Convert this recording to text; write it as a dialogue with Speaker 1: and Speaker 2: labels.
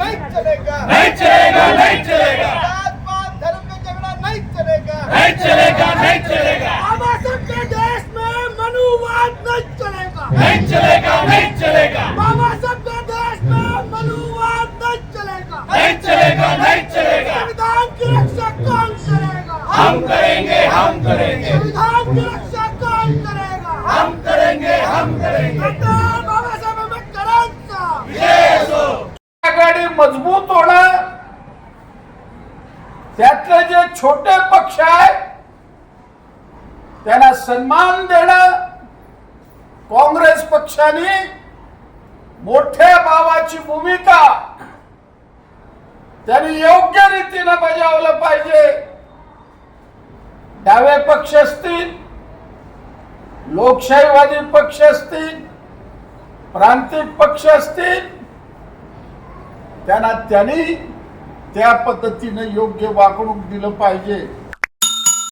Speaker 1: नहीं चलेगा. नहीं चलेगा
Speaker 2: नहीं चलेगा. जात पात धर्म में झगड़ा नहीं चलेगा.
Speaker 1: नहीं चलेगा बाबा साहब के देश में मनुवाद नहीं चलेगा.
Speaker 2: नहीं चलेगा नहीं चलेगा.
Speaker 1: बाबा साहब के देश में मनुवाद
Speaker 2: नहीं चलेगा. नहीं चलेगा नहीं चलेगा.
Speaker 1: संविधान की रक्षा कौन करेगा?
Speaker 2: हम करेंगे हम करेंगे. संविधान
Speaker 3: की मजबूत होणं त्यातले जे छोटे पक्ष आहेत त्यांना सन्मान देणं काँग्रेस पक्षाने मोठ्या भावाची भूमिका त्यांनी योग्य रीतीनं बजावलं पाहिजे. डावे पक्ष असतील लोकशाहीवादी पक्ष असतील प्रांतिक पक्ष असतील त्यांना त्यांनी त्या पद्धतीनं योग्य वागणूक दिलं पाहिजे.